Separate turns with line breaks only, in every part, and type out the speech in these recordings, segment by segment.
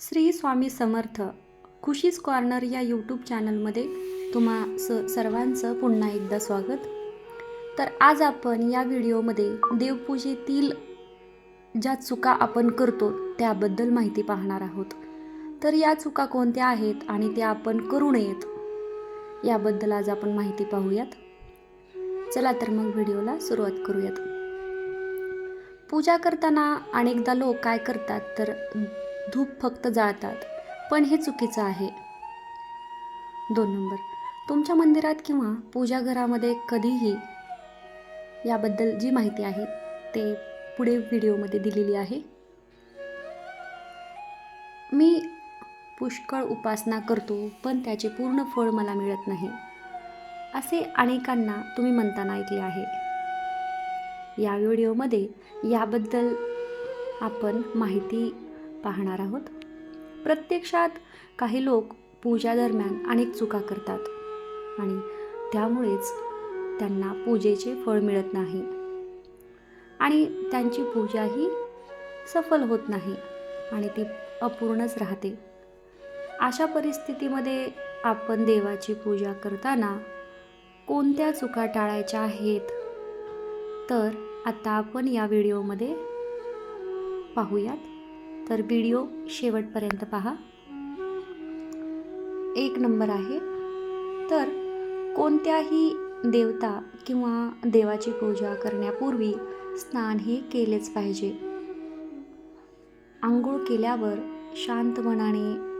Shri Swami Samarth Khushi's corner या YouTube चॅनलमध्ये तुम्हा स सर्वांचं पुन्हा एकदा स्वागत. तर आज आपण या व्हिडिओमध्ये देवपूजेतील ज्या चुका आपण करतो त्याबद्दल माहिती पाहणार आहोत. तर या चुका कोणत्या आहेत आणि त्या आपण करू नयेत याबद्दल आज आपण माहिती पाहूयात. चला तर मग व्हिडिओला सुरुवात करूयात. पूजा करताना अनेकदा लोक काय करतात तर धूप फक्त जाळतात. पण हे चुकीचं आहे. दोन नंबर. तुमच्या मंदिरात किंवा पूजा घरामध्ये कधीही याबद्दल जी माहिती आहे ते पुढे व्हिडिओमध्ये दिलेली आहे. मी पुष्कळ उपासना करतो पण त्याचे पूर्ण फळ मला मिळत नाही. असे अनेकांना तुम्ही म्हणताना ऐकले आहे. या व्हिडिओमध्ये याबद्दल आपण माहिती पाहणार आहोत. प्रत्यक्षात काही लोक पूजा दरम्यान अनेक चुका करतात आणि त्यामुळेच त्यांना पूजेचे फळ मिळत नाही. आणि त्यांची पूजाही सफल होत नाही आणि ती अपूर्णच राहते. अशा परिस्थितीमध्ये आपण देवाची पूजा करताना कोणत्या चुका टाळायच्या आहेत? तर आता आपण या व्हिडिओमध्ये पाहूयात. तर व्हिडिओ शेवटपर्यंत पहा. एक नंबर आहे. तर कोणत्याही देवता किंवा देवाची पूजा करण्यापूर्वी स्नान हे केलेच पाहिजे. आंघोळ केल्यावर शांत मनाने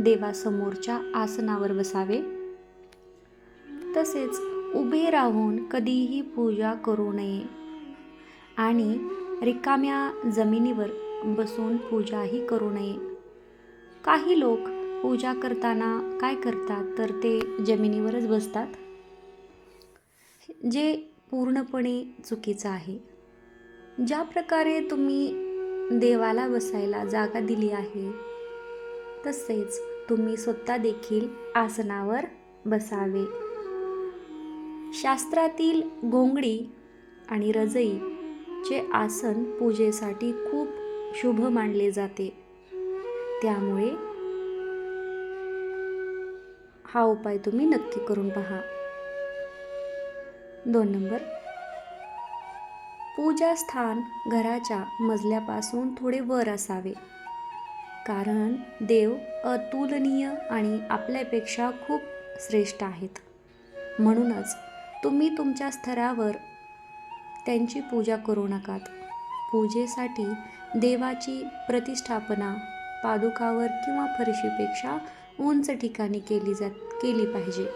देवासमोरच्या आसनावर बसावे. तसेच उभे राहून कधीही पूजा करू नये. आणि रिकाम्या जमिनीवर बसून पूजाही करू नये. काही लोक पूजा करताना काय करतात तर ते जमिनीवरच बसतात? जे पूर्णपणे चुकीचं आहे. ज्या प्रकारे तुम्ही देवाला बसायला जागा दिली आहे तसेच तुम्ही स्वतः देखील आसनावर बसावे. शास्त्रातील गोंगडी आणि रजई चे आसन पूजेसाठी खूप शुभ मानले जाते. त्यामुळे हा उपाय तुम्ही नक्की करून पहा. दोन नंबर. पूजा स्थान घराच्या मजल्यापासून थोडे वर असावे. कारण देव अतुलनीय आणि आपल्यापेक्षा खूप श्रेष्ठ आहेत. म्हणूनच तुम्ही तुमच्या स्तरावर त्यांची पूजा करू नकात. पूजेसाठी देवाची प्रतिष्ठापना पादुकावर किंवा फरशीपेक्षा उंच ठिकाणी केली जात केली पाहिजे.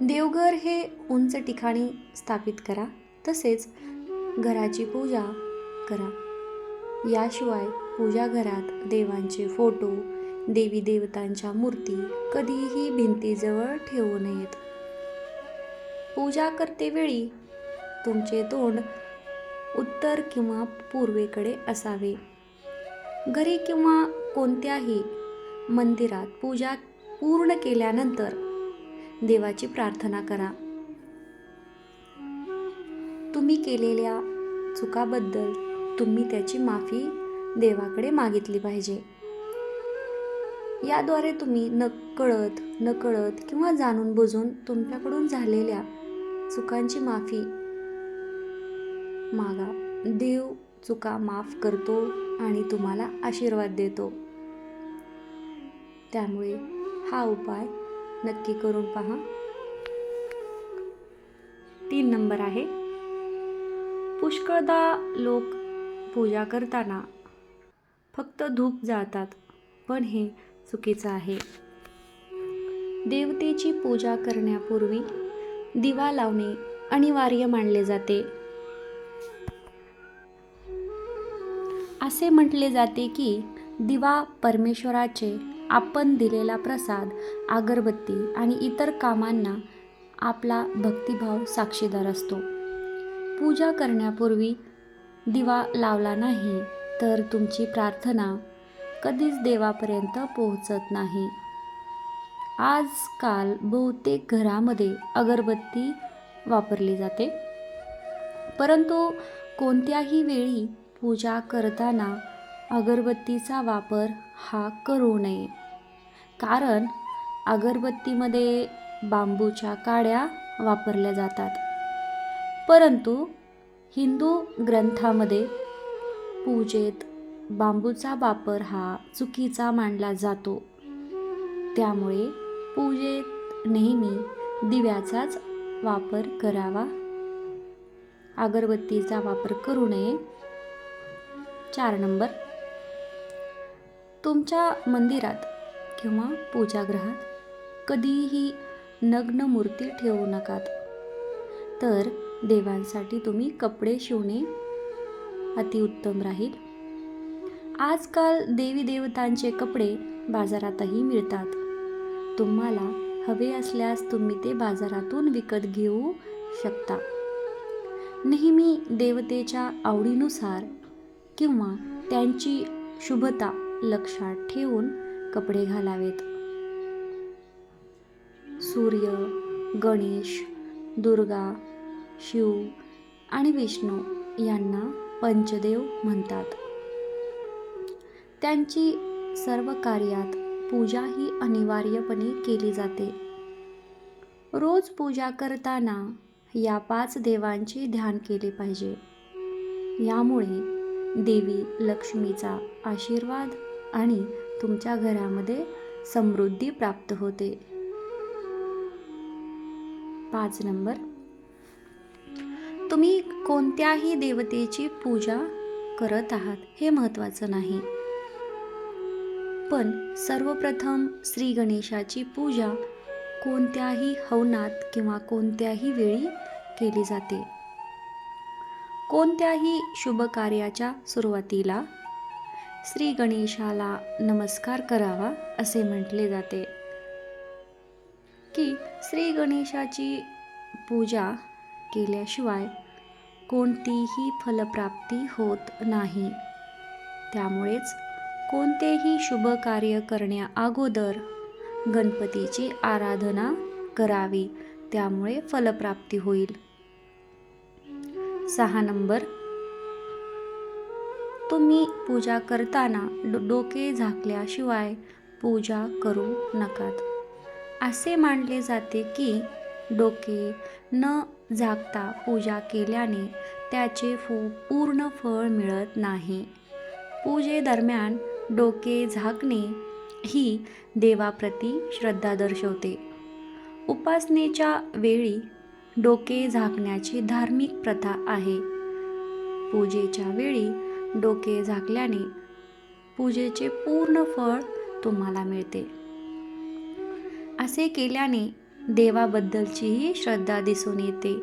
देवघर हे उंच ठिकाणी स्थापित करा तसेच घराची पूजा करा. याशिवाय पूजा घरात देवांचे फोटो देवी देवतांच्या मूर्ती कधीही भिंतीजवळ ठेवू नयेत. पूजा करतेवेळी तुमचे तोंड उत्तर किंवा पूर्वेकडे असावे. घरी किंवा कोणत्याही मंदिरात पूजा पूर्ण केल्यानंतर देवाची प्रार्थना करा. तुम्ही केलेल्या चुकाबद्दल तुम्ही त्याची माफी देवाकडे मागितली पाहिजे. याद्वारे तुम्ही नकळत नकळत किंवा जाणून बुजून तुमच्याकडून झालेल्या चुकांची माफी मागा. देव चुका माफ करतो आणि तुम्हाला आशीर्वाद देतो. त्यामुळे हा उपाय नक्की करून पहा. तीन नंबर आहे. पुष्कळदा लोक पूजा करताना फक्त धूप जातात पण हे चुकीचं आहे. देवतेची पूजा करण्यापूर्वी दिवा लावणे अनिवार्य मानले जाते. असे म्हटले जाते की दिवा परमेश्वराचे आपण दिलेला प्रसाद अगरबत्ती आणि इतर कामांना आपला भक्तिभाव साक्षीदार असतो. पूजा करण्यापूर्वी दिवा लावला नाही तर तुमची प्रार्थना कधीच देवापर्यंत पोहोचत नाही. आजकाल बहुतेक घरामध्ये अगरबत्ती वापरली जाते. परंतु कोणत्याही वेळी पूजा करताना अगरबत्तीचा वापर हा करू नये. कारण अगरबत्तीमध्ये बांबूच्या काड्या वापरल्या जातात. परंतु हिंदू ग्रंथामध्ये पूजेत बांबूचा वापर हा चुकीचा मानला जातो. त्यामुळे पूजेत नेहमी दिव्याचाच वापर करावा. अगरबत्तीचा वापर करू नये. चार नंबर. तुमच्या मंदिरात किंवा पूजागृहात कधीही नग्न मूर्ती ठेवू नकात. तर देवांसाठी तुम्ही कपडे शिवणे अतिउत्तम राहील. आजकाल देवी देवतांचे कपडे बाजारातही मिळतात. तुम्हाला हवे असल्यास तुम्ही ते बाजारातून विकत घेऊ शकता. नेहमी देवतेच्या आवडीनुसार किंवा त्यांची शुभता लक्षात ठेवून कपडे घालावेत. सूर्य गणेश दुर्गा शिव आणि विष्णू यांना पंचदेव म्हणतात. त्यांची सर्व कार्यात पूजा ही अनिवार्यपणे केली जाते. रोज पूजा करताना या पाच देवांचे ध्यान केले पाहिजे. यामुळे देवी लक्ष्मीचा आशीर्वाद आणि तुमच्या घरामध्ये समृद्धी प्राप्त होते. पाच नंबर. तुम्ही कोणत्याही देवतेची पूजा करत आहात हे महत्त्वाचं नाही. पण सर्वप्रथम श्री गणेशाची पूजा कोणत्याही हवनात किंवा कोणत्याही वेळी केली जाते. कोणत्याही शुभ कार्याच्या सुरुवातीला श्री गणेशाला नमस्कार करावा असे म्हटले जाते. की श्री गणेशाची पूजा केल्याशिवाय कोणतीही फलप्राप्ती होत नाही. त्यामुळेच कोणतेही शुभ कार्य करण्या अगोदर गणपतीची आराधना करावी त्यामुळे फलप्राप्ती होईल. सहा नंबर. तुम्ही पूजा करताना डो डोके झाकल्याशिवाय पूजा करू नकात. असे मानले जाते की डोके न झाकता पूजा केल्याने त्याचे फू पूर्ण फळ मिळत नाही. पूजेदरम्यान डोके झाकणे ही देवाप्रती श्रद्धा दर्शवते. उपासनेच्या वेळी डोके झाकण्याची धार्मिक प्रथा आहे. पूजेच्या वेळी डोके झाकल्याने पूजेचे पूर्ण फळ तुम्हाला मिळते. असे केल्याने देवाबद्दलचीही श्रद्धा दिसून येते.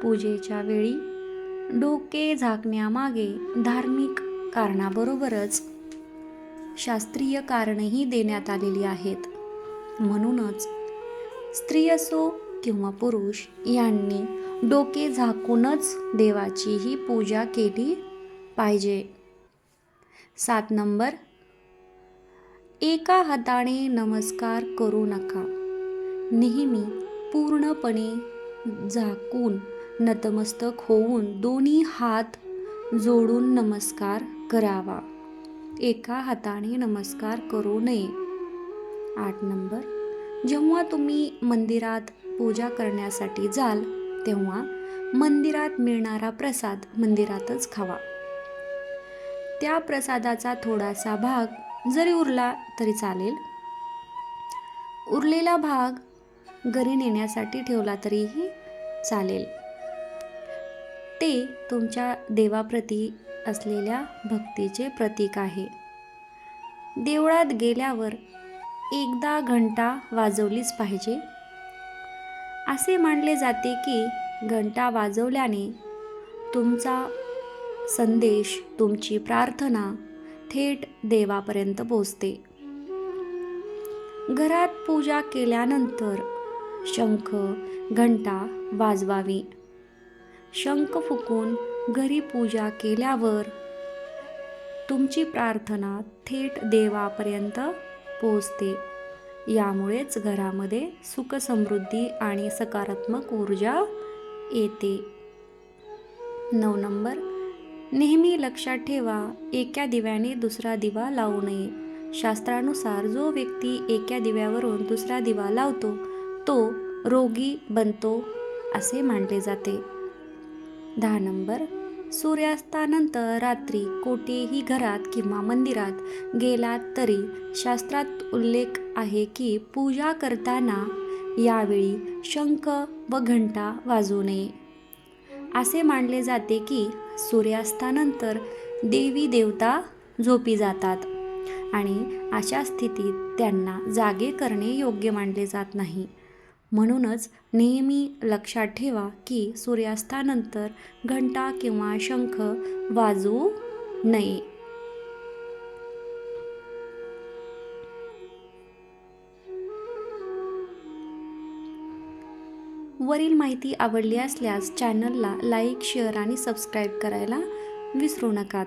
पूजेच्या वेळी डोके झाकण्यामागे धार्मिक कारणाबरोबरच शास्त्रीय कारणही देण्यात आलेली आहेत. म्हणूनच स्त्री असो किंवा पुरुष यांनी डोके झाकूनच देवाचीही पूजा केली पाहिजे. सात नंबर. एका हाताने नमस्कार करू नका. नेहमी पूर्णपणे झाकून नतमस्तक होऊन दोन्ही हात जोडून नमस्कार करावा. एका हाताने नमस्कार करू नये. आठ नंबर. जेव्हा तुम्ही मंदिरात पूजा करण्यासाठी जाल तेव्हा मंदिरात मिळणारा प्रसाद मंदिरातच खावा. त्या प्रसादाचा थोडासा भाग जरी उरला तरी चालेल. उरलेला भाग घरी नेण्यासाठी ठेवला तरीही चालेल. ते तुमच्या देवाप्रती असलेल्या भक्तीचे प्रतीक आहे. देवळात गेल्यावर एकदा घंटा वाजवलीच पाहिजे. असे मानले जाते की घंटा वाजवल्याने तुमचा संदेश तुमची प्रार्थना थेट देवापर्यंत पोचते घरात पूजा केल्यानंतर शंख घंटा वाजवावी. शंख फुकून घरी पूजा केल्यावर तुमची प्रार्थना थेट देवापर्यंत पोचते यामुळेच घरामध्ये सुख समृद्धी आणि सकारात्मक ऊर्जा येते. नऊ नंबर. नेहमी लक्षात ठेवा एका दिव्याने दुसरा दिवा लावू नये. शास्त्रानुसार जो व्यक्ती एका दिव्यावरून दुसरा दिवा लावतो तो रोगी बनतो असे मानले जाते. दहा नंबर. सूर्यास्तानंतर रात्री कोठेही घरात किंवा मंदिरात गेलात तरी शास्त्रात उल्लेख आहे की पूजा करताना यावेळी शंख व घंटा वाजू नये. असे मानले जाते की सूर्यास्तानंतर देवी देवता झोपी जातात आणि अशा स्थितीत त्यांना जागे करणे योग्य मानले जात नाही. म्हणूनच नेहमी लक्षात ठेवा की सूर्यास्तानंतर घंटा किंवा शंख वाजवू नये. वरील माहिती आवडली असल्यास चॅनलला लाईक शेअर आणि सबस्क्राईब करायला विसरू नकात.